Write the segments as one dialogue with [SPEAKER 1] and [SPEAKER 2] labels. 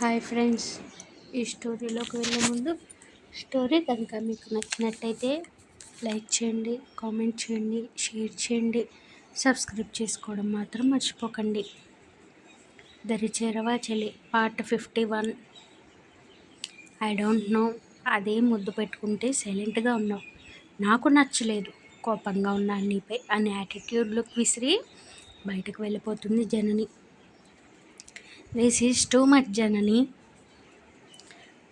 [SPEAKER 1] hi friends ఈ స్టోరీలోకి వెళ్ళే ముందు స్టోరీ కనుక మీకు నచ్చినట్టయితే లైక్ చేయండి కామెంట్ చేయండి షేర్ చేయండి సబ్స్క్రైబ్ చేసుకోవడం మాత్రం మర్చిపోకండి దరిచేరవా చెల్లి part fifty one I don't know అదే ముద్దు పెట్టుకుంటే సైలెంట్గా ఉన్నావు నాకు నచ్చలేదు కోపంగా ఉన్నా నీపై అనే యాటిట్యూడ్లోకి విసిరి బయటకు వెళ్ళిపోతుంది Janani this is too much Janani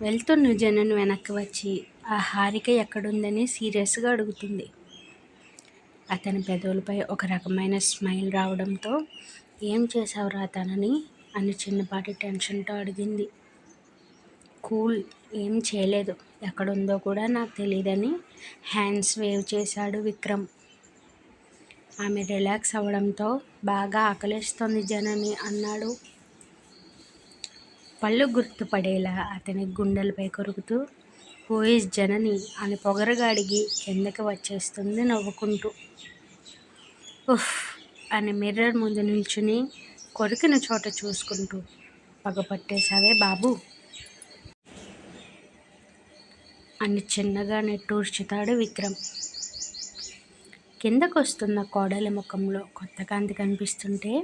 [SPEAKER 1] వెళ్తున్న జనని వెనక్కి వచ్చి ఆ హారిక ఎక్కడుందని సీరియస్గా అడుగుతుంది అతని పెదవులపై ఒక రకమైన స్మైల్ రావడంతో ఏం చేసావురా తనని అని చిన్నపాటి టెన్షన్తో అడిగింది కూల్ ఏం చేయలేదు ఎక్కడుందో కూడా నాకు తెలియదని హ్యాండ్స్ వేవ్ చేశాడు విక్రమ్ ఆమె రిలాక్స్ అవ్వడంతో బాగా ఆకలిస్తుంది జనని అన్నాడు పళ్ళు గుర్తుపడేలా అతని గుండెలపై కొరుకుతూ పోయిస్ జనని అని పొగరగాడిగి కిందకి వచ్చేస్తుంది నవ్వుకుంటూ ఉఫ్ అని మిర్రర్ ముందు నిల్చుని కొరికిన చోట చూసుకుంటూ పగపట్టేశావే బాబు అని చిన్నగా నెట్టూర్చుతాడు విక్రమ్ కిందకొస్తున్న కోడలి ముఖంలో కొత్త కాంతి కనిపిస్తుంటే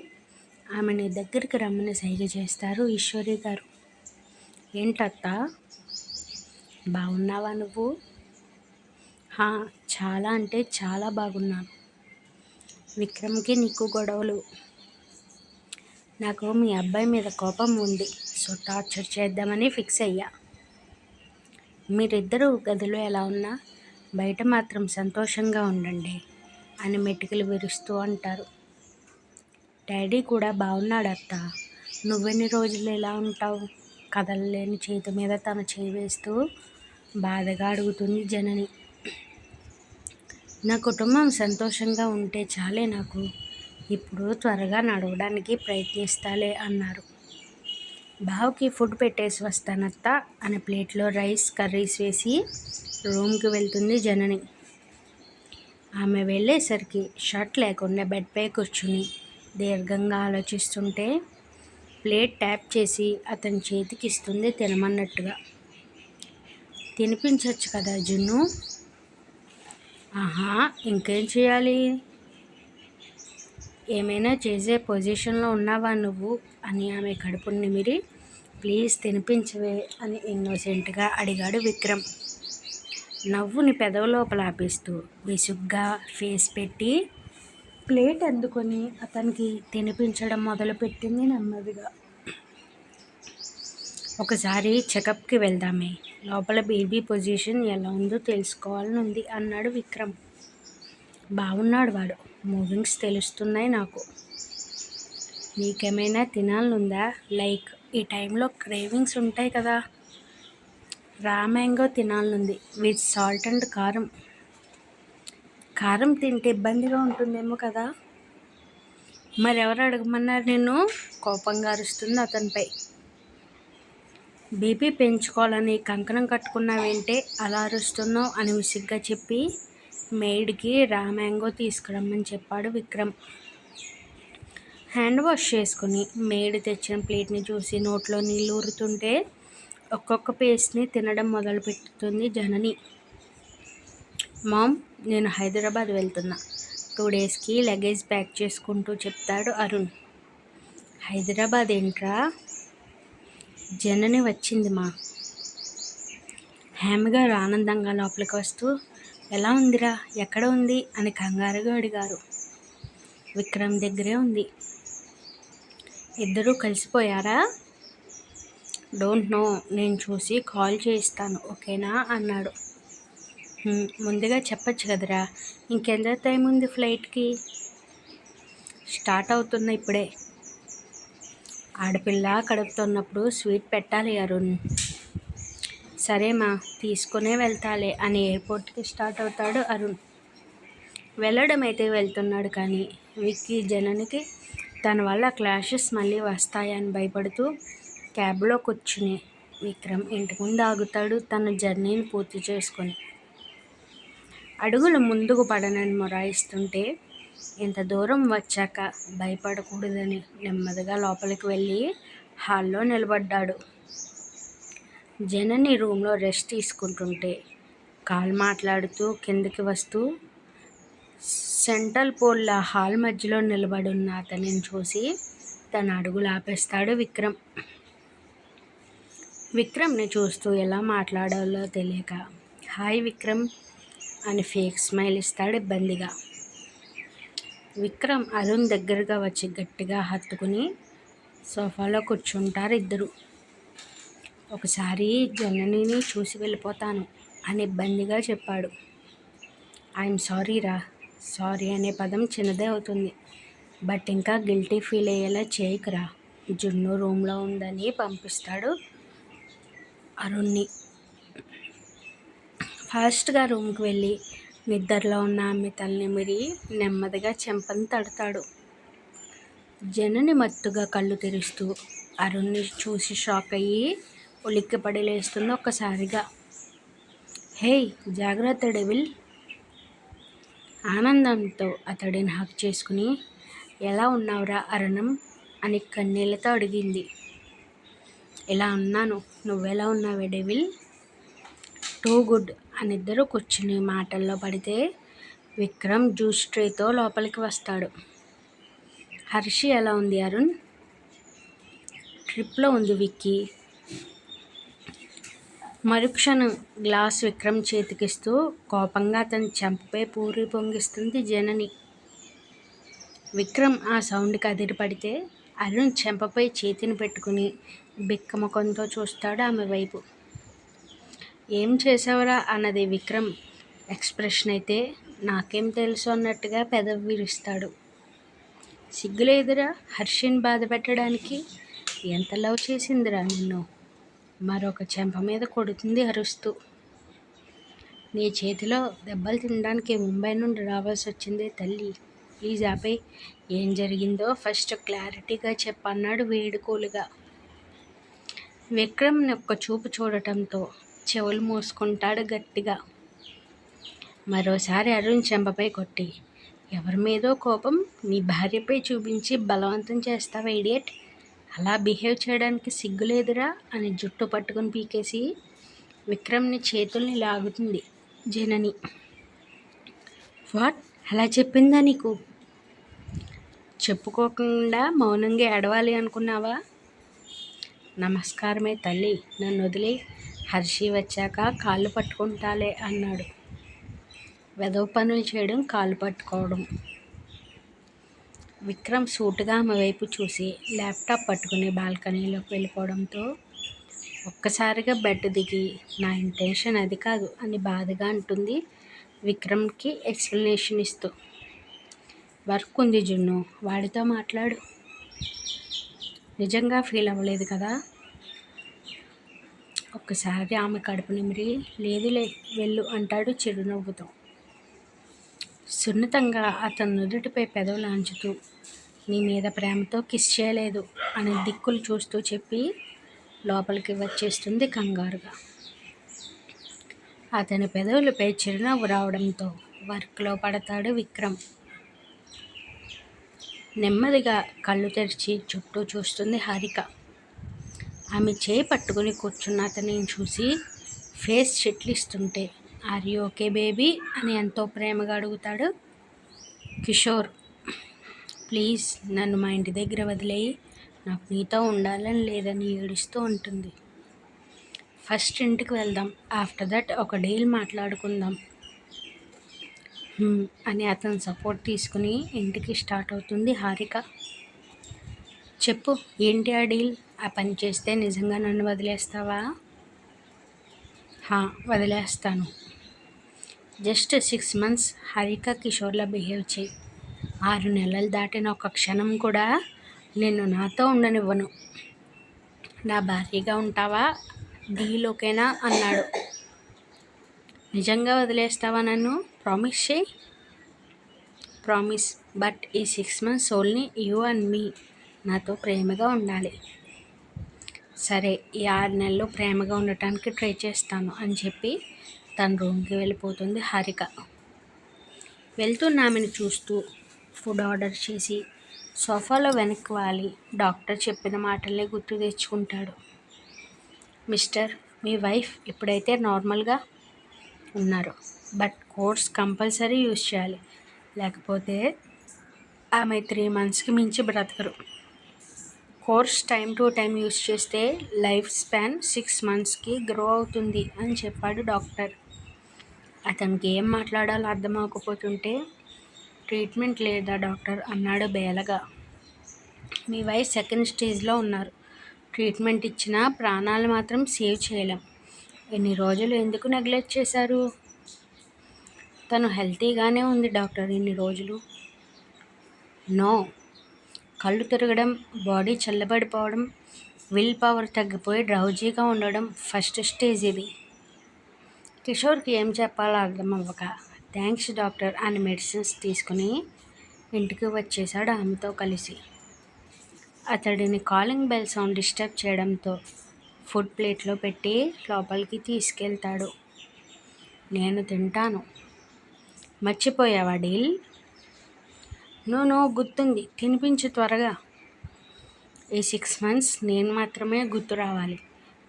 [SPEAKER 1] ఆమెని దగ్గరికి రమ్మని సైగ చేస్తారు ఈశ్వరి గారు ఏంటత్త బాగున్నావా నువ్వు చాలా అంటే చాలా బాగున్నాను విక్రమ్కి నీకు గొడవలు నాకు మీ అబ్బాయి మీద కోపం ఉంది సో టార్చర్ చేద్దామని ఫిక్స్ అయ్యా మీరిద్దరూ గదిలో ఎలా ఉన్నా బయట మాత్రం సంతోషంగా ఉండండి అని మెటికలు విరుస్తూ అంటారు డాడీ కూడా బాగున్నాడత్త నువ్వెన్ని రోజులు ఎలా ఉంటావు కదలలేని చేతి మీద తన చేయి వేస్తూ బాధగా అడుగుతుంది జనని నా కుటుంబం సంతోషంగా ఉంటే చాలే నాకు ఇప్పుడు త్వరగా నడవడానికి ప్రయత్నిస్తాలే అన్నారు బావుకి ఫుడ్ పెట్టేసి వస్తానత్త అనే ప్లేట్లో రైస్ కర్రీస్ వేసి రూమ్కి వెళ్తుంది జనని ఆమె వెళ్ళేసరికి షర్ట్ లేకుండా బెడ్పై కూర్చుని దీర్ఘంగా ఆలోచిస్తుంటే ప్లేట్ ట్యాప్ చేసి అతని చేతికి ఇస్తుంది తినమన్నట్టుగా తినిపించవచ్చు కదా జున్ను ఆహా ఇంకేం చేయాలి ఏమైనా చేసే పొజిషన్లో ఉన్నావా నువ్వు అని ఆమె కడుపు నిమిరి ప్లీజ్ తినిపించవే అని ఇన్నోసెంట్గా అడిగాడు విక్రమ్ నవ్వుని పెదవులోపల ఆపేస్తూ విసుగ్గా ఫేస్ పెట్టి ప్లేట్ అందుకొని అతనికి తినిపించడం మొదలుపెట్టింది నెమ్మదిగా ఒకసారి చెకప్కి వెళ్దామే లోపల బేబీ పొజిషన్ ఎలా ఉందో తెలుసుకోవాలని ఉంది అన్నాడు విక్రమ్ బాగున్నాడు వాడు మూవింగ్స్ తెలుస్తున్నాయి నాకు నీకేమైనా తినాలనుందా లైక్ ఈ టైంలో క్రేవింగ్స్ ఉంటాయి కదా రా తినాలనుంది విత్ సాల్ట్ అండ్ కారం కారం తింటే ఇబ్బందిగా ఉంటుందేమో కదా మరి ఎవరు అడగమన్నారు నేను కోపంగా అరుస్తుంది అతనిపై బీపీ పెంచుకోవాలని కంకణం కట్టుకున్నావేంటే అలా అరుస్తున్నావు అని విసిగ్గా చెప్పి మేడ్కి రా మ్యాంగో తీసుకురమ్మని చెప్పాడు విక్రమ్ హ్యాండ్ వాష్ చేసుకుని మేడ్ తెచ్చిన ప్లేట్ని చూసి నోట్లో నీళ్ళు ఊరుతుంటే ఒక్కొక్క పేస్ట్ని తినడం మొదలుపెట్టుతుంది జనని మామ్ నేను హైదరాబాద్ వెళ్తున్నా టూ డేస్కి లగేజ్ ప్యాక్ చేసుకుంటూ చెప్తాడు అరుణ్ హైదరాబాద్ ఏంట్రా జనని వచ్చింది మా హేమగారు ఆనందంగా లోపలికి వస్తూ ఎలా ఉందిరా ఎక్కడ ఉంది అని కంగారుగా అడిగారు విక్రమ్ దగ్గరే ఉంది ఇద్దరూ కలిసిపోయారా డోంట్ నో నేను చూసి కాల్ చేయిస్తాను ఓకేనా అన్నాడు ముందుగా చెప్పచ్చు కదరా ఇంకెంత టైం ఉంది ఫ్లైట్కి స్టార్ట్ అవుతున్నా ఇప్పుడే ఆడపిల్ల కడుపుతున్నప్పుడు స్వీట్ పెట్టాలి అరుణ్ సరేమా తీసుకునే వెళ్తాలి అని ఎయిర్పోర్ట్కి స్టార్ట్ అవుతాడు అరుణ్ వెళ్ళడం అయితే వెళ్తున్నాడు కానీ విక్కీ జననికి తన వల్ల క్లాషెస్ మళ్ళీ వస్తాయని భయపడుతూ క్యాబ్లో కూర్చుని విక్రమ్ ఇంటి ముందు ఆగుతాడు తన జర్నీని పూర్తి చేసుకొని అడుగులు ముందుకు పడనని మొరాయిస్తుంటే ఇంత దూరం వచ్చాక భయపడకూడదని నెమ్మదిగా లోపలికి వెళ్ళి హాల్లో నిలబడ్డాడు జనని రూమ్లో రెస్ట్ తీసుకుంటుంటే కాల్ మాట్లాడుతూ కిందకి వస్తూ సెంట్రల్ పోల్ల హాల్ మధ్యలో నిలబడున్న అతనిని చూసి తన అడుగులు ఆపేస్తాడు విక్రమ్ విక్రమ్ని చూస్తూ ఎలా మాట్లాడాలో తెలియక హాయ్ విక్రమ్ అని ఫేక్ స్మైల్ ఇస్తాడు ఇబ్బందిగా విక్రమ్ అరుణ్ దగ్గరగా వచ్చి గట్టిగా హత్తుకుని సోఫాలో కూర్చుంటారు ఇద్దరు ఒకసారి జననిని చూసి వెళ్ళిపోతాను అని ఇబ్బందిగా చెప్పాడు ఐఎమ్ సారీ రా సారీ అనే పదం చిన్నదే అవుతుంది బట్ ఇంకా గిల్టీ ఫీల్ అయ్యేలా చేయకురా జున్ను రూమ్లో ఉందని పంపిస్తాడు అరుణ్ణి ఫాస్ట్గా రూమ్కి వెళ్ళి నిద్రలో ఉన్న ఆమె మిరి నెమ్మదిగా చెంపను తడతాడు జనని మత్తుగా కళ్ళు తెరుస్తూ అరుణ్ని చూసి షాక్ అయ్యి ఉలిక్కిపడి లేస్తుంది ఒక్కసారిగా హేయ్ జాగ్రత్త డెవిల్ ఆనందంతో అతడిని హక్ చేసుకుని ఎలా ఉన్నావురా అరుణం అని కన్నీళ్ళతో అడిగింది ఎలా ఉన్నాను నువ్వెలా ఉన్నావే డెవిల్ టూ గుడ్ అనిద్దరూ కూర్చుని మాటల్లో పడితే విక్రమ్ జ్యూస్ ట్రేతో లోపలికి వస్తాడు హర్షి ఎలా ఉంది అరుణ్ ట్రిప్లో ఉంది విక్కీ మరుక్షణం గ్లాస్ విక్రమ్ చేతికిస్తూ కోపంగా అతను చంపే పూరి పొంగిస్తుంది జనని విక్రమ్ ఆ సౌండ్కి అదిరిపడితే అరుణ్ చెంపపై చేతిని పెట్టుకుని బిక్కమకంతో చూస్తాడు ఆమె వైపు ఏం చేసావురా అన్నది విక్రమ్ ఎక్స్ప్రెషన్ అయితే నాకేం తెలుసు అన్నట్టుగా పెదవి విరుస్తాడు సిగ్గులేదురా హర్షిని బాధ పెట్టడానికి ఎంత లవ్ చేసిందిరా నిన్ను మరొక చెంప మీద కొడుతుంది అరుస్తూ నీ చేతిలో దెబ్బలు తినడానికి ముంబై నుండి రావాల్సి వచ్చింది తల్లి ప్లీజ్ ఆపై ఏం జరిగిందో ఫస్ట్ క్లారిటీగా చెప్పన్నాడు వేడుకోలుగా విక్రమ్ని ఒక్క చూపు చూడటంతో చెవులు మూసుకుంటాడు గట్టిగా మరోసారి అరుణ్ చెంపపై కొట్టి ఎవరి మీదో కోపం నీ భార్యపై చూపించి బలవంతం చేస్తావా ఇడియట్ అలా బిహేవ్ చేయడానికి సిగ్గులేదురా అని జుట్టు పట్టుకుని పీకేసి విక్రమ్ని చేతుల్ని లాగుతుంది జనని వాట్ అలా చెప్పిందా నీకు చెప్పుకోకుండా మౌనంగా ఏడవాలి అనుకున్నావా నమస్కారమే తల్లి నన్ను వదిలే హర్షి వచ్చాక కాళ్ళు పట్టుకుంటాలే అన్నాడు వెదవ పనులు చేయడం కాళ్ళు పట్టుకోవడం విక్రమ్ సూటుగా ఆమె వైపు చూసి ల్యాప్టాప్ పట్టుకుని బాల్కనీలోకి వెళ్ళిపోవడంతో ఒక్కసారిగా బెడ్ దిగి నా ఇంటెన్షన్ అది కాదు అని బాధగా అంటుంది విక్రమ్కి ఎక్స్ప్లెనేషన్ ఇస్తూ వర్క్ ఉంది జున్ను వాడితో మాట్లాడు నిజంగా ఫీల్ అవ్వలేదు కదా ఒక్కసారి ఆమె కడుపు నిమిరి లేదులే వెళ్ళు అంటాడు చిరునవ్వుతో సున్నితంగా అతను నుదుటిపై పెదవులు అంచుతూ నీ మీద ప్రేమతో కిస్ చేయలేదు అని దిక్కులు చూస్తూ చెప్పి లోపలికి వచ్చేస్తుంది కంగారుగా అతని పెదవులపై చిరునవ్వు రావడంతో వర్క్లో పడతాడు విక్రమ్ నెమ్మదిగా కళ్ళు తెరిచి చుట్టూ చూస్తుంది హారిక ఆమె చేయి పట్టుకుని కూర్చున్న అతనిని చూసి ఫేస్ చెట్లిస్తుంటే ఆర్ యూ ఓకే బేబీ అని ఎంతో ప్రేమగా అడుగుతాడు కిషోర్ ప్లీజ్ నన్ను మా ఇంటి దగ్గర వదిలేయి నాకు నీతో ఉండాలని లేదని ఏడుస్తూ ఉంటుంది ఫస్ట్ ఇంటికి వెళ్దాం ఆఫ్టర్ దట్ ఒక డీల్ మాట్లాడుకుందాం అని అతను సపోర్ట్ తీసుకుని ఇంటికి స్టార్ట్ అవుతుంది హారిక చెప్పు ఏంటి ఆ డీల్ ఆ పని చేస్తే నిజంగా నన్ను వదిలేస్తావా హా వదిలేస్తాను జస్ట్ సిక్స్ మంత్స్ హరిక కిషోర్లా బిహేవ్ చేయి ఆరు నెలలు దాటిన ఒక క్షణం కూడా నిన్ను నాతో ఉండనివ్వను నా భార్యగా ఉంటావా డీలోకేనా అన్నాడు నిజంగా వదిలేస్తావా నన్ను ప్రామిస్ చేయి ప్రామిస్ బట్ ఈ six months only you and me నాతో ప్రేమగా ఉండాలి సరే ఈ ఆరు నెలలు ప్రేమగా ఉండటానికి ట్రై చేస్తాను అని చెప్పి తన రూమ్కి వెళ్ళిపోతుంది హారిక వెళ్తున్న ఆమెను చూస్తూ ఫుడ్ ఆర్డర్ చేసి సోఫాలో వెనక్కి డాక్టర్ చెప్పిన మాటలే గుర్తు తెచ్చుకుంటాడు మిస్టర్ మీ వైఫ్ ఎప్పుడైతే నార్మల్గా ఉన్నారు బట్ కోర్స్ కంపల్సరీ యూజ్ చేయాలి లేకపోతే ఆమె త్రీ మంత్స్కి మించి బ్రతకరు course time to time use చేస్తే లైఫ్ స్పాన్ సిక్స్ మంత్స్కి గ్రో అవుతుంది అని చెప్పాడు డాక్టర్ అతనికి ఏం మాట్లాడాలో అవ్వకపోతుంటే ట్రీట్మెంట్ లేదా డాక్టర్ అన్నాడు బేలగా మీ వైఫ్ సెకండ్ స్టేజ్లో ఉన్నారు ట్రీట్మెంట్ ఇచ్చినా ప్రాణాలు మాత్రం సేవ్ చేయలేం ఎన్ని రోజులు ఎందుకు నెగ్లెక్ట్ చేశారు తను హెల్తీగానే ఉంది డాక్టర్ ఇన్ని రోజులు నో కళ్ళు తిరగడం బాడీ చల్లబడిపోవడం విల్ పవర్ తగ్గిపోయి డ్రౌజీగా ఉండడం ఫస్ట్ స్టేజ్ ఇది కిషోర్కి ఏం చెప్పాలో అర్థం అవ్వక థ్యాంక్స్ డాక్టర్ అని మెడిసిన్స్ తీసుకుని ఇంటికి వచ్చేశాడు ఆమెతో కలిసి అతడిని కాలింగ్ బెల్ సౌండ్ డిస్టర్బ్ చేయడంతో ఫుడ్ ప్లేట్లో పెట్టి లోపలికి తీసుకెళ్తాడు నేను తింటాను మర్చిపోయావా డీల్ నో నో గుర్తుంది తినిపించు త్వరగా ఈ సిక్స్ మంత్స్ నేను మాత్రమే గుర్తు రావాలి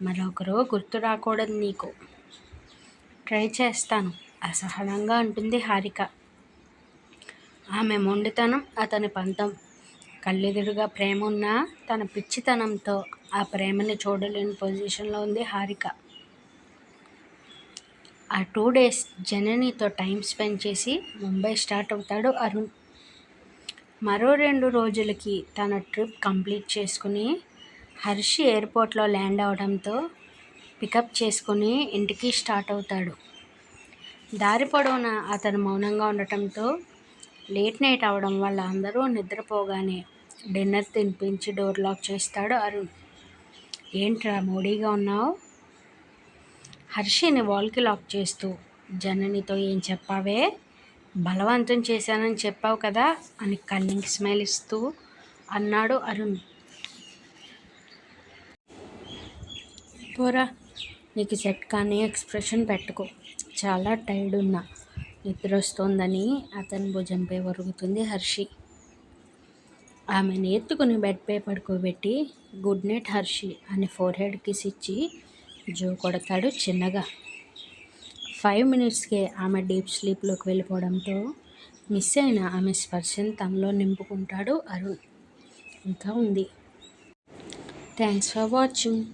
[SPEAKER 1] మరొకరు గుర్తు రాకూడదు నీకు ట్రై చేస్తాను అసహనంగా అంటుంది హారిక ఆమె మొండితనం అతని పంతం కళ్ళెదురుగా ప్రేమ ఉన్నా తన పిచ్చితనంతో ఆ ప్రేమని చూడలేని పొజిషన్లో ఉంది హారిక ఆ టూ డేస్ జననితో టైం స్పెండ్ చేసి ముంబై స్టార్ట్ అవుతాడు అరుణ్ మరో రెండు రోజులకి తన ట్రిప్ కంప్లీట్ చేసుకుని హర్షి ఎయిర్పోర్ట్లో ల్యాండ్ అవడంతో పికప్ చేసుకుని ఇంటికి స్టార్ట్ అవుతాడు దారి పొడవున అతను మౌనంగా ఉండటంతో లేట్ నైట్ అవడం వల్ల అందరూ నిద్రపోగానే డిన్నర్ తినిపించి డోర్ లాక్ చేస్తాడు అరుణ్ ఏంట్రా మోడీగా ఉన్నావు హర్షిని వాల్కి లాక్ చేస్తూ జననితో ఏం చెప్పావే బలవంతం చేశానని చెప్పావు కదా అని కన్నింగ్ స్మైల్ ఇస్తూ అన్నాడు అరుణ్ పోరా నీకు సెట్ కానీ ఎక్స్ప్రెషన్ పెట్టుకో చాలా టైర్డ్ ఉన్నా నిద్ర వస్తోందని అతని భుజంపై ఒరుగుతుంది హర్షి ఆమెను ఎత్తుకుని బెడ్పై పడుకోబెట్టి గుడ్ నైట్ హర్షి అని ఫోర్ హెడ్ కిసిచ్చి జో కొడతాడు చిన్నగా ఫైవ్ మినిట్స్కే ఆమె డీప్ స్లీప్లోకి వెళ్ళిపోవడంతో మిస్ అయిన ఆమె స్పర్శను తనలో నింపుకుంటాడు అరుణ్ ఇంకా ఉంది థ్యాంక్స్ ఫర్ వాచింగ్